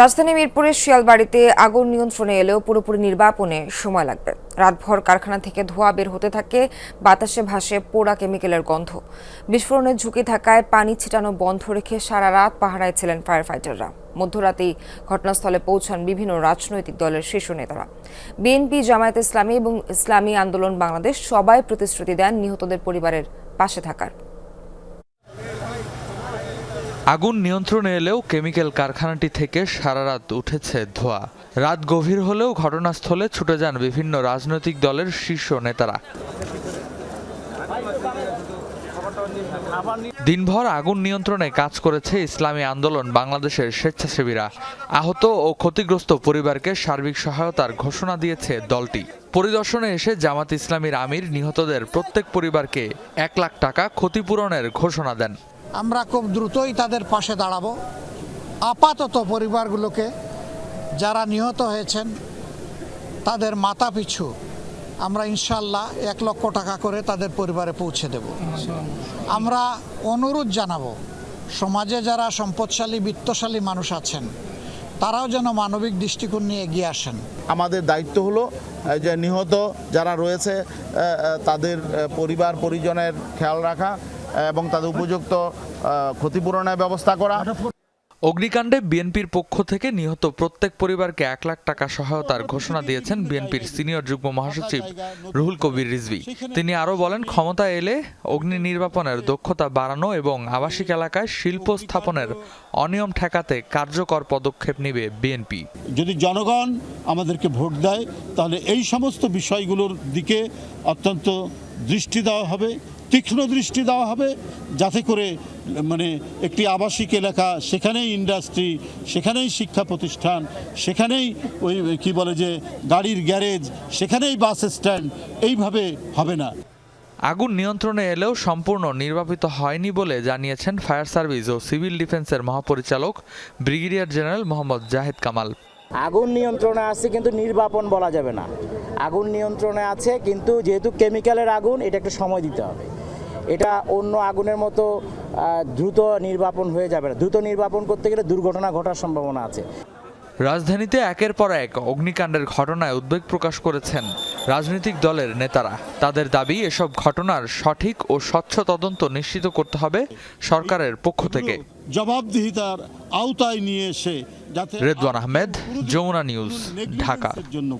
রাজধানী মিরপুরের শিয়ালবাড়িতে আগুন নিয়ন্ত্রণে এলেও পুরোপুরি নির্বাপনে সময় লাগবে। রাতভর কারখানা থেকে ধোঁয়া বের হতে থাকে, বাতাসে ভাসে পোড়া কেমিক্যালের গন্ধ। বিস্ফোরণের ঝুঁকি থাকায় পানি ছিটানো বন্ধ রেখে সারা রাত পাহারায় ছিলেন ফায়ার ফাইটাররা মধ্যরাতেই ঘটনাস্থলে পৌঁছান বিভিন্ন রাজনৈতিক দলের শীর্ষ নেতারা। বিএনপি, জামায়াত ইসলামী এবং ইসলামী আন্দোলন বাংলাদেশ সবাই প্রতিশ্রুতি দেন নিহতদের পরিবারের পাশে থাকার। আগুন নিয়ন্ত্রণে এলেও কেমিক্যাল কারখানাটি থেকে সারা রাত উঠেছে ধোঁয়া। রাত গভীর হলেও ঘটনাস্থলে ছুটে যান বিভিন্ন রাজনৈতিক দলের শীর্ষ নেতারা। দিনভর আগুন নিয়ন্ত্রণে কাজ করেছে ইসলামী আন্দোলন বাংলাদেশের স্বেচ্ছাসেবীরা। আহত ও ক্ষতিগ্রস্ত পরিবারকে সার্বিক সহায়তার ঘোষণা দিয়েছে দলটি। পরিদর্শনে এসে জামাত ইসলামীর আমির নিহতদের প্রত্যেক পরিবারকে এক লাখ টাকা ক্ষতিপূরণের ঘোষণা দেন। আমরা খুব দ্রুতই তাদের পাশে দাঁড়াবো। আপাতত পরিবারগুলোকে যারা নিহত হয়েছেন তাদের মাথা পিছু আমরা ইনশাল্লাহ এক লক্ষ টাকা করে তাদের পরিবারে পৌঁছে দেব। আমরা অনুরোধ জানাব সমাজে যারা সম্পদশালী বিত্তশালী মানুষ আছেন তারাও যেন মানবিক দৃষ্টিকোণ নিয়ে এগিয়ে আসেন। আমাদের দায়িত্ব হলো যে নিহত যারা রয়েছে তাদের পরিবার পরিজনের খেয়াল রাখা এবং তাদের উপযুক্ত ক্ষতিপূরণের ব্যবস্থা করা। অগ্নিকাণ্ডে বিএনপির পক্ষ থেকে নিহত প্রত্যেক পরিবারকে এক লাখ টাকা সহায়তার ঘোষণা দিয়েছেন বিএনপির সিনিয়র যুগ্ম মহাসচিব রুহুল কবির রিজভি। তিনি আরও বলেন ক্ষমতা এলে অগ্নি নির্বাপনের দক্ষতা বাড়ানো এবং আবাসিক এলাকায় শিল্প স্থাপনের অনিয়ম ঠেকাতে কার্যকর পদক্ষেপ নেবে বিএনপি। যদি জনগণ আমাদেরকে ভোট দেয় তাহলে এই সমস্ত বিষয়গুলোর দিকে অত্যন্ত দৃষ্টি দেওয়া হবে তীক্ষ্ণ দৃষ্টি দেওয়া হবে যাতে করে মানে একটি আবাসিক এলাকা সেখানেই ইন্ডাস্ট্রি সেখানেই শিক্ষা প্রতিষ্ঠান সেখানেই ওই কি বলে যে গাড়ির গ্যারেজ সেখানেই বাস স্ট্যান্ড এইভাবে হবে না। আগুন নিয়ন্ত্রণে এলেও সম্পূর্ণ নির্বাপিত হয়নি বলে জানিয়েছেন ফায়ার সার্ভিস ও সিভিল ডিফেন্সের মহাপরিচালক ব্রিগেডিয়ার জেনারেল মোহাম্মদ জাহেদ কামাল। আগুন নিয়ন্ত্রণে আছে কিন্তু নির্বাপন বলা যাবে না। আগুন নিয়ন্ত্রণে আছে কিন্তু যেহেতু কেমিক্যালের আগুন এটা একটু সময় দিতে হবে। এটা অন্য আগুনের মতো দ্রুত নির্বাপন হয়ে যাবে না। দ্রুত নির্বাপন করতে গেলে দুর্ঘটনা ঘটার সম্ভাবনা আছে। রাজধানীতে একের পর এক অগ্নিকাণ্ডের ঘটনায় উদ্বেগ প্রকাশ করেছেন রাজনৈতিক দলের নেতারা। তাদের দাবি এসব ঘটনার সঠিক ও স্বচ্ছ তদন্ত নিশ্চিত করতে হবে সরকারের পক্ষ থেকে। জবাবদিহিতার আওতায় নিয়ে এসে রেদওয়ান আহমেদ যমুনা নিউজ ঢাকা। জন্য